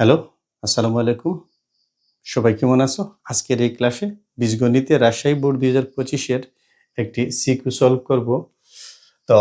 Hello, আসসালামু আলাইকুম। সবাই কেমন আছো? আজকের এই ক্লাসে বীজগণিতে রাজশাহী বোর্ড দুই হাজার পঁচিশের একটি সিকিউ সলভ করব। তো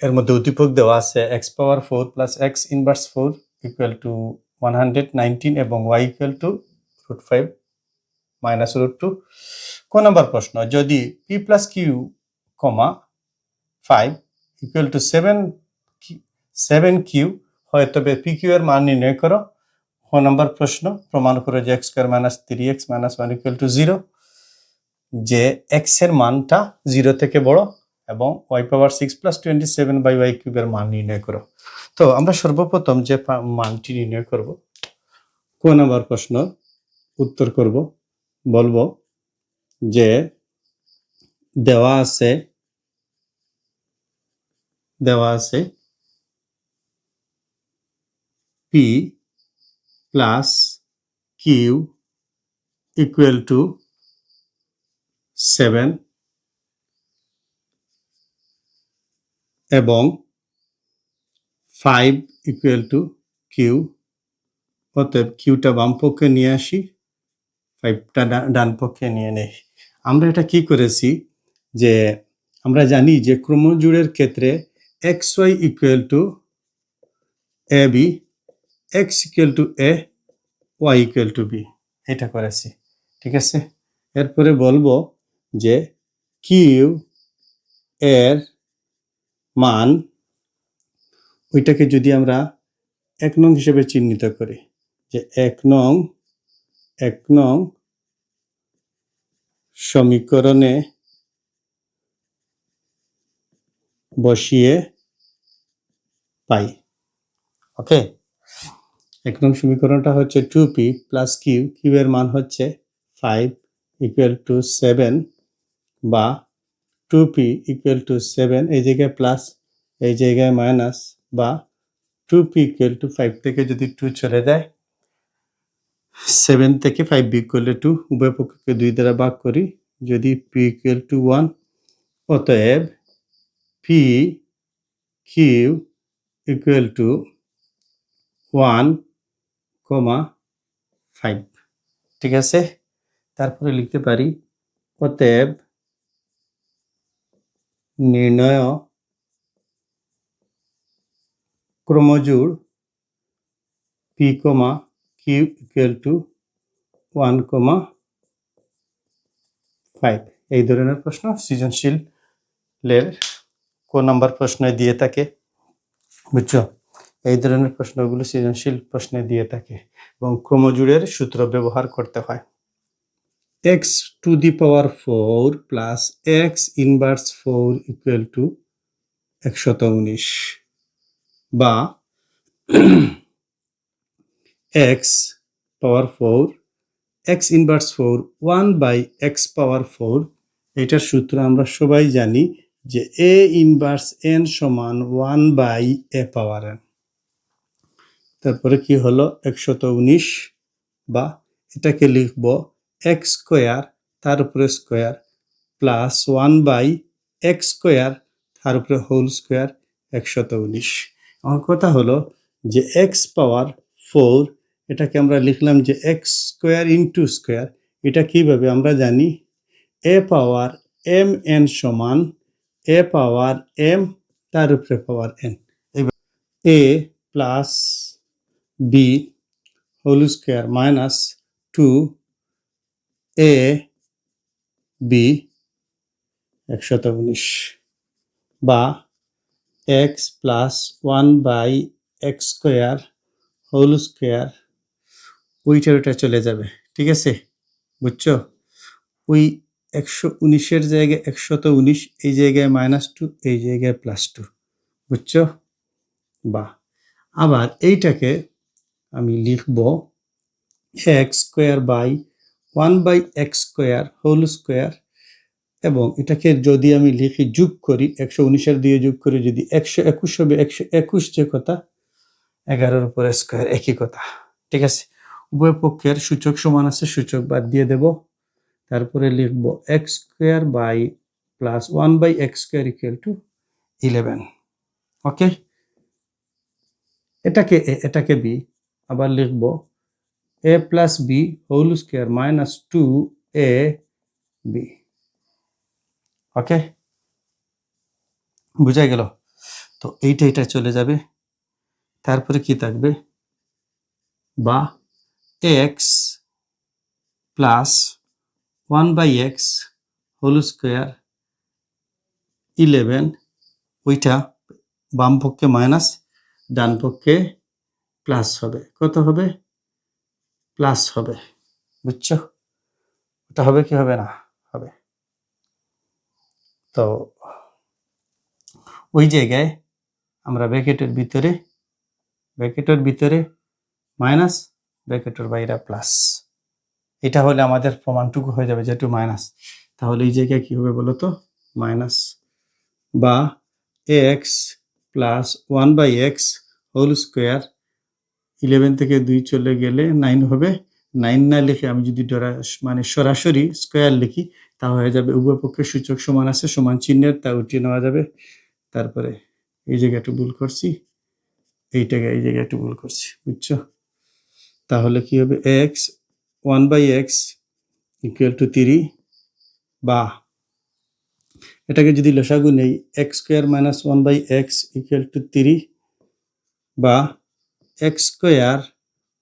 এর মধ্যে উদ্দীপক দেওয়া আছে x power four plus x inverse four equal to one hundred nineteen এবং y equal to root five minus root two. ক নম্বর প্রশ্ন, যদি p plus q comma five equal to seven seven q হয় তবে P Q এর মান নির্ণয় করো। ক নম্বর প্রশ্ন, প্রমাণ করো যে x square minus three x minus one equal to zero যে এক্সের মানটা জিরো থেকে বড় এবং y power six plus twenty seven by y কিউবের মান নির্ণয় করো। তো আমরা সর্বপ্রথম যে মানটি নির্ণয় করব, ক নম্বর প্রশ্ন, উত্তর করব, বলব যে দেওয়া আছে দেওয়া আছে p plus q equal to seven এবং ফাইভ ইকুয়াল টু কিউ অতএব কিউটা বাম পক্ষে নিয়ে আসি ফাইভটা ডান পক্ষে নিয়ে নেই। আমরা এটা কি করেছি? যে আমরা জানি যে ক্রমজুড়ের ক্ষেত্রে x y equal to a b x equal to a y equal to b এটা করেছি, ঠিক আছে? এরপরে বলব যে কিউ এর মান, ওইটাকে যদি আমরা এক নং হিসেবে চিহ্নিত করি, যে এক নং এক নং সমীকরণে বসিয়ে পাই, ওকে? এক নং সমীকরণটা হচ্ছে two p plus q q এর মান হচ্ছে ফাইভ ইকুয়াল টু সেভেন বা two p equal to seven এই জায়গায় প্লাস এই জায়গায় মাইনাস বা two p equal to five থেকে যদি টু চলে যায় সেভেন থেকে ফাইভ বিক করলে টু উভয় পক্ষকে দুই দ্বারা ভাগ করি, যদি পি ইকুয়াল টু ওয়ান অতএব p q equal to one comma five. ঠিক আছে? তারপরে লিখতে পারি, অতএব নির্ণয় ক্রমজোড় p comma q equal to one comma five. এই ধরনের প্রশ্ন সৃজনশীলের কোন নাম্বার প্রশ্নে দিয়ে থাকে, বুঝছ? এই ধরনের প্রশ্নগুলো সৃজনশীল প্রশ্নে দিয়ে থাকে এবং ক্রমজোড়ের সূত্র ব্যবহার করতে হয়। X to the power four plus x inverse four equal to একশত উনিশ বা x power four x inverse four one by x power four এটার সূত্র আমরা সবাই জানি যে এ ইনভার্স এন সমান one by a power n তারপরে কি হলো? একশত উনিশ বা এটাকে লিখব এক্স স্কোয়ার তার উপরে square plus one by x square তার উপরে হোল স্কোয়ার একশত উনিশ। আমার কথা হলো যে এক্স পাওয়ার ফোর এটাকে আমরা লিখলাম যে এক্স স্কোয়ার ইন্টু স্কোয়ার এটা কীভাবে আমরা জানি? এ পাওয়ার এম এন সমান এ পাওয়ার এম তার উপরে power n a plus b whole square minus two a b একশত উনিশ বা x plus one by x square whole square ওইটার ওইটা চলে যাবে, ঠিক আছে? বুঝছ? ওই একশো উনিশের জায়গায় একশত উনিশ, এই জায়গায় মাইনাস টু এই জায়গায় প্লাস টু বুঝছ? বা আবার এইটাকে আমি লিখব x square by one by x square whole square এবং এটাকে যদি আমি লিখি যোগ করি, একশো উনিশের দিয়ে যোগ করি, যদি একশো একুশ হবে, একশো একুশ যে কথা, এগারোর উপরে স্কোয়ার একই কথা। ঠিক আছে? উভয় পক্ষের সূচক সমান আছে, সূচক বাদ দিয়ে দেব। তারপরে লিখব x square by plus one by x square equal to eleven. Okay? এটাকে এটাকে বি আবার লিখব a plus b whole square minus two a b okay বুঝা গেল? তো এইটা এটা চলে যাবে। তারপরে কি থাকবে? বা x plus one by x whole square eleven ওইটা বাম পক্ষে মাইনাস ডান পক্ষে প্লাস হবে। কত হবে? প্লাস হবে। বুঝছ? ওটা হবে কি হবে না? হবে। তো ওই জায়গায় আমরা ব্র্যাকেটের ভিতরে ব্র্যাকেটের ভিতরে মাইনাস, ব্র্যাকেটের বাইরে প্লাস। এটা হলে আমাদের প্রমাণটুকু হয়ে যাবে যেটু মাইনাস। তাহলে এই জায়গায় কি হবে বলো তো? মাইনাস বা x plus one by x whole square eleven থেকে দুই চলে গেলে নাইন হবে। নাইন না লিখে আমি যদি ডরা মানে সরাসরি স্কোয়ার লিখি, তা হয়ে যাবে। উভয় পক্ষের সূচক সমান আছে, সমান চিহ্নের, তা উঠিয়ে নেওয়া যাবে। তারপরে এই জায়গায় একটু ভুল করছি। এইটাকে এই জায়গায় একটু ভুল করছি, বুঝছ? তাহলে কি হবে? X, one by x equal to three, বা এটাকে যদি লসাগু নেই, x square minus one by x equal to three, বা x square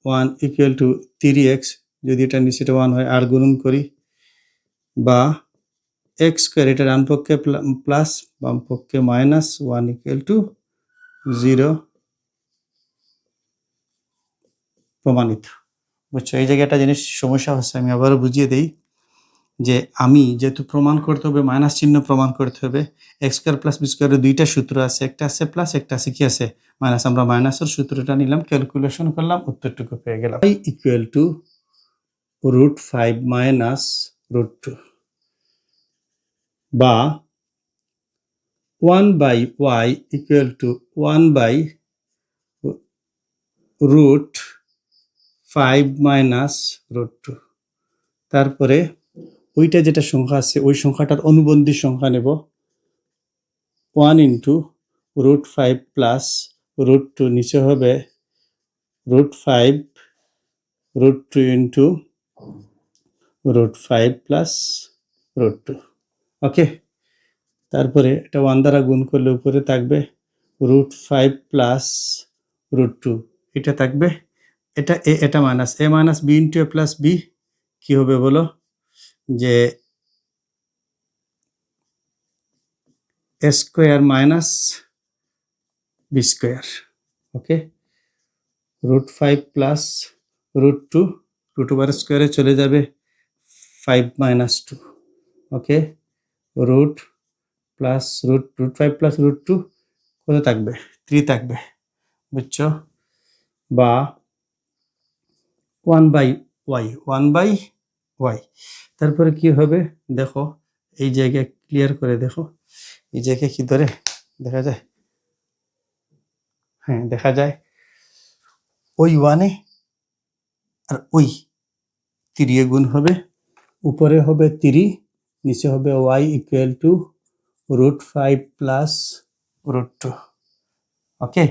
one equal to three x, যদি এটা নিচেটা ওয়ান হয়, আর গুণন করি বা এক্স স্কোয়ার, এটা ডান পক্ষে প্লাস বাম পক্ষে minus one equal to zero প্রমাণিত। বুঝছ? এই একটা জিনিস সমস্যা হচ্ছে, আমি আবারও বুঝিয়ে দেই। যে আমি যেহেতু প্রমাণ করতে হবে, মাইনাস চিহ্ন প্রমাণ করতে হবে এক্স স্কোয়ার প্লাস বি স্কোয়ারের দুইটা সূত্র আছে, একটা আছে প্লাস একটা আছে কি আছে? মাইনাস আমরা মাইনাসের সূত্রটা নিলাম ক্যালকুলেশন করলাম, উত্তরটুকু পেয়ে গেলাম। Y equal to root five minus root two বা one by y equal to one by root five minus root two তারপরে ওইটা যেটা সংখ্যা আছে, ওই সংখ্যাটার অনুবন্ধী সংখ্যা নেব। One into root five plus root two নিচে হবে, root five, root two into root five plus root two. Okay? তারপরে এটা ওয়ান দ্বারা গুণ করলে উপরে থাকবে root five plus root two. এটা থাকবে, এটা এ, এটা minus, a minus b into a plus b, কী হবে বলো? যে square minus b square, okay? Root five plus root two, root over স্কোয়ারে চলে যাবে five minus two, okay? Root plus root root five plus root two কত থাকবে? Three থাকবে, বুঝছ? বা one by y, one by y তারপরে কি হবে? দেখো, এই জায়গায় ক্লিয়ার করে দেখো। এই জায়গায় কি ধরে? দেখা যায়? হ্যাঁ দেখা যায়। ওই ওয়ানে আর ওই তিরিয়ে গুণ হবে। উপরে হবে তিরি নিচে হবে y equal to root five plus root two okay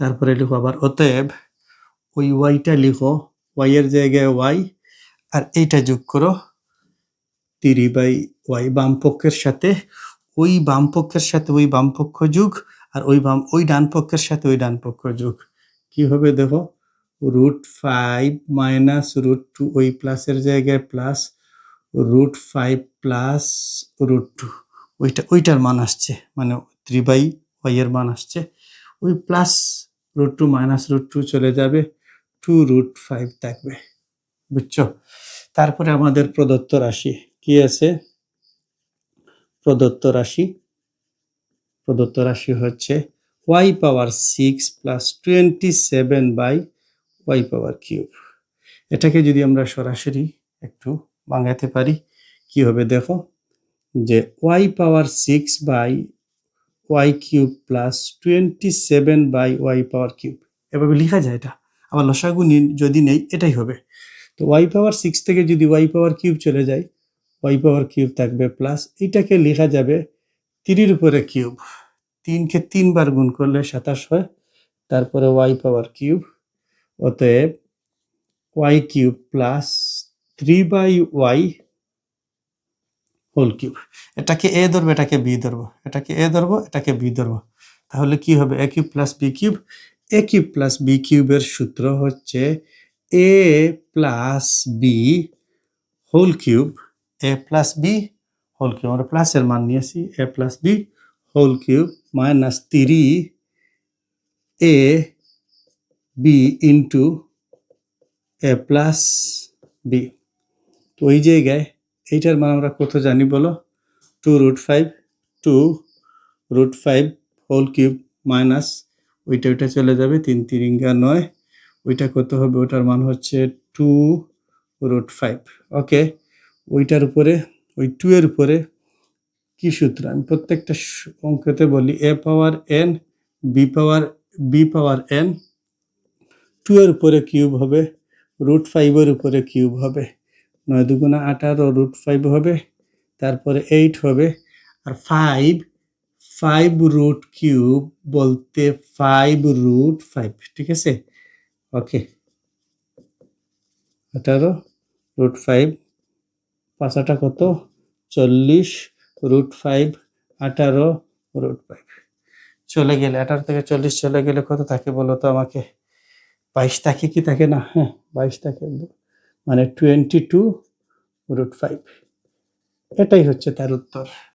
তারপরে লিখো আবার। অতএব, ওই ওয়াইটা লিখো ওয়াইয়ের জায়গায় ওয়াই আর এইটা যোগ করো তিরি বাই ওয়াই বাম পক্ষের সাথে, ওই বাম পক্ষের সাথে ওই বাম পক্ষ যুগ আর ওই বাম, ওই ডান পক্ষের সাথে ওই ডান পক্ষ যুগ। কি হবে দেখো? Root five minus root two, ওই প্লাসের জায়গায় plus root five plus root two. ওইটা, ওইটার মান আসছে মানে থ্রি বাই ওয়াইয়ের মান আসছে। ওই plus root two minus root two চলে যাবে, টু রুট ফাইভ থাকবে। বুঝছ? তারপরে আমাদের প্রদত্ত রাশি, কি আছে? প্রদত্ত রাশি প্রদত্ত রাশি হচ্ছে y power six plus twenty seven by y power cube. এটাকে যদি আমরা সরাসরি একটু বাঙাতে পারি, কি হবে দেখো? যে y power six by y cube plus twenty seven by y power cube. এভাবে লেখা যায় এটা। আবার লসাগু যদি নেই, এটাই হবে। তো ওয়াই পাওয়ার সিক্স থেকে যদি ওয়াই পাওয়ার কিউব চলে যায় ওয়াই পাওয়ার কিউব থাকবে প্লাস এইটাকে লেখা যাবে তিরির উপরে কিউব তিনকে তিনবার গুণ করলে সাতাশ হয়, তারপরে ওয়াই পাওয়ার কিউব অতএব y cube plus three by y whole cube এটাকে এ ধরবো, এটাকে বি ধরবো, এটাকে এ ধরবো, এটাকে বি ধরবো। তাহলে কি হবে? A cube plus b cube a cube plus b কিউবের সূত্র হচ্ছে a plus b whole cube a plus b whole cube আমরা প্লাসের মান নিয়েছি। A plus b whole cube minus three a b into a plus b তো ওই জায়গায় এইটার মান আমরা কত জানি বলো? Two root five two root five whole cube minus ওইটা ওইটা চলে যাবে তিন তিরিঙ্গা নয়। ওইটা কত হবে, ওটার মান হচ্ছে টু রুট ফাইভ ওকে ওইটার উপরে, ওই টু এর উপরে কি সূত্র? আমি প্রত্যেকটা অঙ্কতে বলি A power N B power B power N two এর উপরে কিউব হবে রুট ফাইভের উপরে কিউব হবে। নয় দুগুণা আঠারো রুট ফাইভ হবে, তারপরে এইট হবে, আর ফাইভ ফাইভ রুট কিউব বলতে ফাইভ রুট ফাইভ ঠিক আছে? ওকে আঠারো রুট ফাইভ পাঁচাটা কত? চল্লিশ রুট ফাইভ আঠারো রুট ফাইভ চলে গেলে, আঠারো থেকে চল্লিশ চলে গেলে কত থাকে বলো তো আমাকে? বাইশ থাকে কি থাকে না? হ্যাঁ বাইশ থাকে। মানে টোয়েন্টি টু রুট ফাইভ এটাই হচ্ছে তার উত্তর।